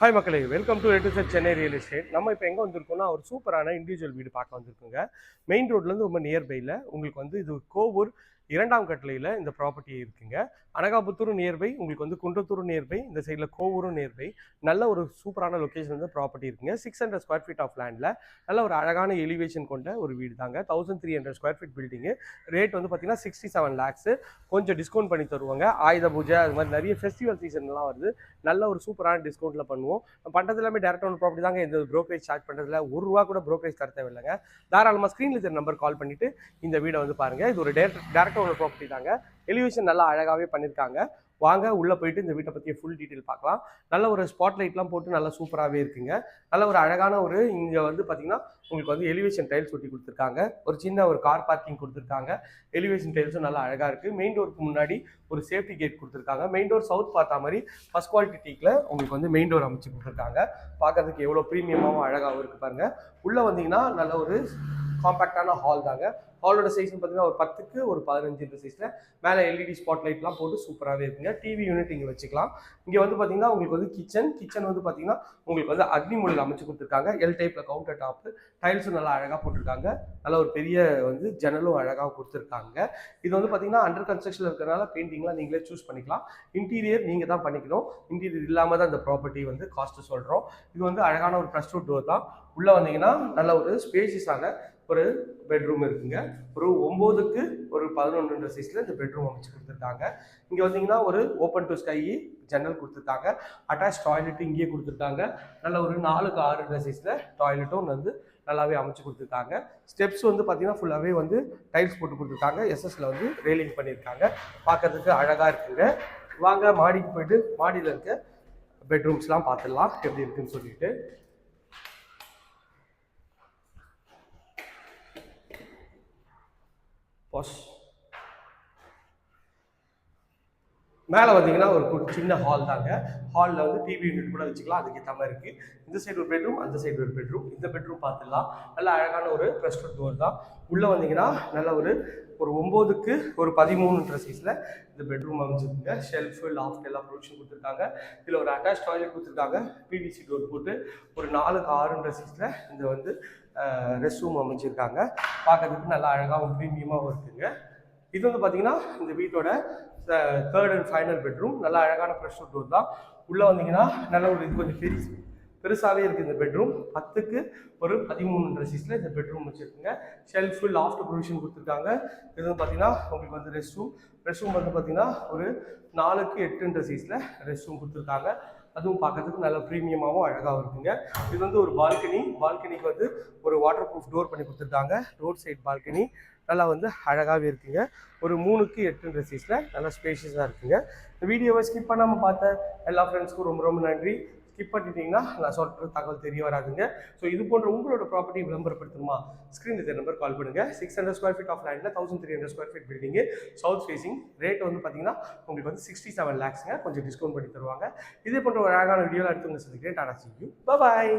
Hi மக்களே. Welcome to எட்டு Chennai real estate நம்ம இப்போ எங்கே வந்திருக்கோம்னா ஒரு சூப்பரான இண்டிவிஜுவல் வீடு பார்க்க வந்திருக்கோங்க. மெயின் ரோட்லேருந்து ரொம்ப நியர்பையில் உங்களுக்கு வந்து இது கோவூர் இரண்டாம் கட்டளையில் இந்த ப்ராப்பர்ட்டி இருக்குங்க. அனகாபுத்தூரும் நியர்பை உங்களுக்கு வந்து குன்றத்தூரும் நியர்பை இந்த சைடில் கோவூரும் நியர்பை நல்ல ஒரு சூப்பரான லொக்கேஷன் வந்து ப்ராப்பர்ட்டி இருக்குங்க. Six hundred square feet of லேண்டில் நல்ல ஒரு அழகான எலிவேஷன் கொண்ட ஒரு வீடு தாங்க thousand three hundred square feet building rate வந்து பார்த்தீங்கன்னா சிக்ஸ்டி செவன் லேக்ஸு கொஞ்சம் டிஸ்கவுண்ட் பண்ணி தருவாங்க. ஆயுத பூஜை அது மாதிரி நிறைய ஃபெஸ்டிவல் சீசன்லாம் வருது. நல்ல ஒரு சூப்பரான டிஸ்கவுண்ட்டில் பண்ணுவோம். பண்ணுறது எல்லாமே டேரக்டாக ஒன் ப்ராப்பர்ட்டி தாங்க. எந்த ப்ரோக்கரேஜ் சார்ஜ் பண்ணுறதுல ஒரு ரூபா கூட ப்ரோக்கரேஜ் தர தேவையில்லைங்க. தாராளமாக ஸ்க்ரீனில் இருக்கிற நம்பர் கால் பண்ணிவிட்டு இந்த வீடை வந்து பாருங்கள் இது ஒரு டேரக்ட் டேரக்ட் ஓனர் ப்ராப்பர்ட்டி தாங்க. எலிவேஷன் நல்லா அழகாகவே பண்ணியிருக்காங்க வாங்க உள்ளே போயிட்டு இந்த வீட்டை பற்றிய ஃபுல் டீட்டெயில் பார்க்கலாம். நல்ல ஒரு ஸ்பாட் லைட்லாம் போட்டு நல்லா சூப்பராகவே இருக்குங்க. நல்ல ஒரு அழகான ஒரு இங்கே வந்து பார்த்தீங்கன்னா உங்களுக்கு வந்து எலிவேஷன் டைல்ஸ் ஒட்டி கொடுத்துருக்காங்க. ஒரு சின்ன ஒரு கார் பார்க்கிங் கொடுத்துருக்காங்க. எலிவேஷன் டைல்ஸும் நல்லா அழகாக இருக்குது மெயின் டோருக்கு முன்னாடி ஒரு சேஃப்டி கேட் கொடுத்துருக்காங்க. மெயின் டோர் சவுத் பார்த்தா மாதிரி ஃபஸ்ட் குவாலிட்டி டீக்கில் உங்களுக்கு வந்து மெயின் டோர் அமைச்சு கொடுத்துருக்காங்க. பார்க்கறதுக்கு எவ்வளோ ப்ரீமியமாகவும் அழகாகவும் இருக்குது பாருங்கள் உள்ளே வந்தீங்கன்னா நல்ல ஒரு காம்பேக்டான ஹால் தாங்க. ஹாலோட சைஸ் பார்த்தீங்கன்னா ஒரு பத்துக்கு ஒரு பதினஞ்சு இன்ச்சு சைஸில் மேலே எல்இடி ஸ்பாட் லைட்லாம் போட்டு சூப்பராகவே இருக்குங்க. டிவி யூனிட் இங்கே வச்சுக்கலாம். இங்கே வந்து பார்த்தீங்கன்னா உங்களுக்கு வந்து கிச்சன் கிச்சன் வந்து பார்த்தீங்கன்னா உங்களுக்கு வந்து அக்னி மொழியில் அமைச்சு கொடுத்துருக்காங்க. எல் டைப்பில் கவுண்டர் டாப்பு டைல்ஸும் நல்லா அழகாக போட்டிருக்காங்க. நல்ல ஒரு பெரிய வந்து ஜன்னலும் அழகாக கொடுத்துருக்காங்க. இது வந்து பார்த்தீங்கன்னா அண்டர் கன்ஸ்ட்ரக்ஷனில் இருக்கிறனால பெயிண்டிங்லாம் நீங்களே சூஸ் பண்ணிக்கலாம். இன்டீரியர் நீங்கள் தான் பண்ணிக்கணும். இன்டீரியர் இல்லாமல் தான் இந்த ப்ராப்பர்ட்டி வந்து காஸ்ட்டு சொல்கிறோம் இது வந்து அழகான ஒரு ப்ளஸ் டோர் தான். உள்ளே வந்தீங்கன்னா நல்ல ஒரு ஸ்பேசிஸான ஒரு பெட்ரூம் இருக்குங்க. ஒரு ஒம்போதுக்கு ஒரு பதினொன்று சைஸில் இந்த பெட்ரூம் அமைச்சு கொடுத்துருக்காங்க. இங்கே வந்தீங்கன்னா ஒரு ஓப்பன் டு ஸ்கை ஜன்னல் கொடுத்துருக்காங்க. அட்டாச் டாய்லெட் இங்கேயே கொடுத்துருக்காங்க. நல்ல ஒரு நாலுக்கு ஆறு சைஸில் டாய்லெட்டும் வந்து நல்லாவே அமைச்சு கொடுத்துருக்காங்க. ஸ்டெப்ஸ் வந்து பார்த்தீங்கன்னா ஃபுல்லாகவே வந்து டைல்ஸ் போட்டு கொடுத்துருக்காங்க. எஸ்எஸ்ல வந்து ரெயிலிங் பண்ணியிருக்காங்க. பார்க்கறதுக்கு அழகாக இருக்குங்க. வாங்க மாடிக்கு போயிட்டு மாடியில் இருக்க பெட்ரூம்ஸ்லாம் பார்த்துடலாம் எப்படி இருக்குன்னு சொல்லிட்டு. os மேலே வந்தீங்கன்னா ஒரு கு- சின்ன ஹால் தாங்க. ஹாலில் வந்து டிவி யூனிட் கூட வச்சுக்கலாம். அதுக்கேற்ற மாதிரி இருக்குது இந்த சைடு ஒரு பெட்ரூம் அந்த சைடு ஒரு பெட்ரூம் இந்த பெட்ரூம் பார்த்துடலாம் நல்ல அழகான ஒரு ப்ரெஸ்டட் டோர் தான். உள்ளே வந்தீங்கன்னா நல்ல ஒரு ஒரு ஒம்போதுக்கு ஒரு பதிமூணுன்ற சைஸில் இந்த பெட்ரூம் அமைஞ்சிருக்குங்க. ஷெல்ஃபு லாஃப்ட் எல்லாம் ப்ரொவிஷன் கொடுத்துருக்காங்க. இதில் ஒரு அட்டாச் டாய்லெட் கொடுத்துருக்காங்க. பிவிசி டோர் போட்டு ஒரு நாலுக்கு ஆறுன்ற சைஸில் இந்த வந்து ரெஸ்ட் ரூம் அமைஞ்சிருக்காங்க. பார்க்கறதுக்கு நல்லா அழகாகவும் ப்ரீமியமாகவும் இருக்குங்க. இது வந்து பார்த்தீங்கன்னா இந்த வீட்டோட தேர்ட் அண்ட் ஃபைனல் பெட்ரூம் நல்லா அழகான ஃப்ரெஷ் டோர் தான். உள்ளே வந்தீங்கன்னா நல்ல ஒரு இது கொஞ்சம் பெரிய பெருசாகவே இருக்குது இந்த பெட்ரூம் பத்துக்கு ஒரு பதிமூணு சீஸில் இந்த பெட்ரூம் வச்சுருக்குங்க. ஷெல்ஃபு லாஃப்ட் ப்ரொவிஷன் கொடுத்துருக்காங்க. இது வந்து பார்த்தீங்கன்னா உங்களுக்கு வந்து ரெஸ்ட் ரூம் ரெஸ்ட் ரூம் வந்து பார்த்தீங்கன்னா ஒரு நாலுக்கு எட்டுன்ற சீஸில் ரெஸ்ட் ரூம் கொடுத்துருக்காங்க. அதுவும் பார்க்கறதுக்கு நல்லா ப்ரீமியமாகவும் அழகாகவும் இருக்குங்க. இது வந்து ஒரு பால்கனி பால்கனிக்கு வந்து ஒரு வாட்டர் ப்ரூஃப் டோர் பண்ணி கொடுத்துருக்காங்க. ரோட் சைட் பால்கனி நல்லா வந்து அழகாகவே இருக்குங்க. ஒரு மூணுக்கு எட்டுன்ற சீஸில் நல்லா ஸ்பேஷியஸாக இருக்குங்க. இந்த வீடியோவை ஸ்கிப் பண்ணாமல் பார்த்த எல்லா ஃப்ரெண்ட்ஸ்க்கும் ரொம்ப ரொம்ப நன்றி. ஸ்கிப் பண்ணிட்டீங்கன்னா நான் சொல்கிற தகவல் தெரிய வராதுங்க. ஸோ இது போன்ற உங்களோட ப்ராப்பர்ட்டி விளம்பரப்படுத்தணுமா? ஸ்க்ரீன் இந்த நம்பர் கால் பண்ணுங்கள் six hundred square feet of லேண்டில் thousand three hundred square feet building south facing rate வந்து பார்த்தீங்கன்னா உங்களுக்கு வந்து சிக்ஸ்டி செவன் லேக்ஸுங்க கொஞ்சம் டிஸ்கவுண்ட் பண்ணி தருவாங்க. இதே போன்ற ஒரு அழகான வீடியோவில் அடுத்து உங்களை சந்திக்கிறேன். டாடா சி பாய்